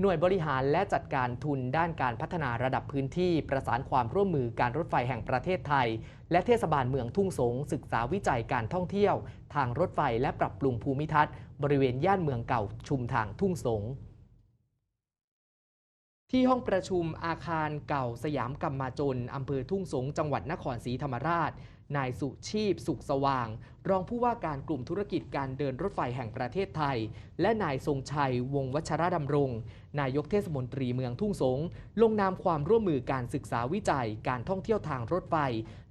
หน่วยบริหารและจัดการทุนด้านการพัฒนาระดับพื้นที่ประสานความร่วมมือการรถไฟแห่งประเทศไทย และเทศบาลเมืองทุ่งสง ศึกษาวิจัยการท่องเที่ยว ทางรถไฟและปรับปรุงภูมิทัศน์ บริเวณย่านเมืองเก่าชุมทางทุ่งสงที่ห้องประชุมอาคารเก่าสยามกำมาจนอำเภอทุ่งสง จังหวัดนครศรีธรรมราช นายสุชีพ สุขสว่าง รองผู้ว่าการกลุ่มธุรกิจการเดินรถไฟแห่งประเทศไทย และนายทรงชัย วงวัชระดำรง นายกเทศมนตรีเมืองทุ่งสง ลงนามความร่วมมือการศึกษาวิจัย การท่องเที่ยวทางรถไฟ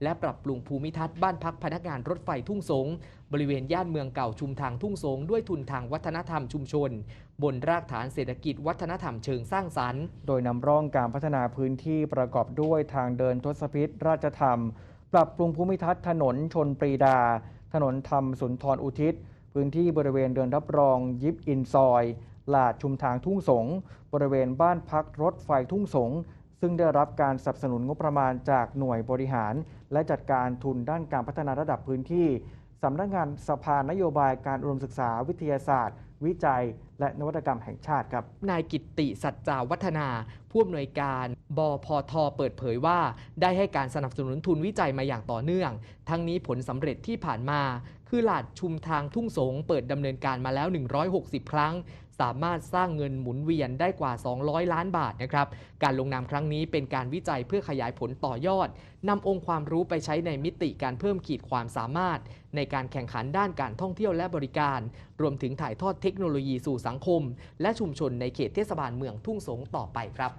และปรับปรุงภูมิทัศน์บ้านพักพนักงานรถไฟทุ่งสง บริเวณย่านเมืองเก่าชุมทางทุ่งสง ด้วยทุนทางวัฒนธรรมชุมชน บนรากฐานเศรษฐกิจวัฒนธรรมเชิงสร้างสรรค์ โดยนำร่องการพัฒนาพื้นที่ประกอบด้วยทางเดินทศพิษราชธรรม ปรับปรุงภูมิทัศน์ถนนชนปรีดา ถนนธรรมสุนทรอุทิศ พื้นที่บริเวณเดินรับรองยิบอินซอยลาดชุมทางทุ่งสง บริเวณบ้านพักรถไฟทุ่งสง ซึ่งได้รับการสนับสนุนงบประมาณจากหน่วยบริหาร และจัดการทุนด้านการพัฒนาระดับพื้นที่สำนักงานสภานโยบายการอุดมศึกษาวิทยาศาสตร์ วิจัย และนวัตกรรมแห่งชาติครับ นายกิตติสัจจาวัฒนา ผู้อำนวยการ บพทเปิดเผยว่า ได้ให้การสนับสนุนทุนวิจัยมาอย่างต่อเนื่อง ทั้งนี้ผลสำเร็จที่ผ่านมา คือหลาดชุมทางทุ่งสงเปิดดำเนินการมาแล้ว 160 ครั้ง สามารถสร้างเงินหมุนเวียนได้กว่า 200 ล้านบาทนะครับการลงนามครั้งนี้เป็นการวิจัยเพื่อขยายผลต่อยอดนำองค์ความรู้ไปใช้ในมิติการเพิ่มขีดความสามารถ ในการแข่งขันด้านการท่องเที่ยวและบริการ รวมถึงถ่ายทอดเทคโนโลยีสู่สังคม และชุมชนในเขตเทศบาลเมืองทุ่งสงต่อไปครับ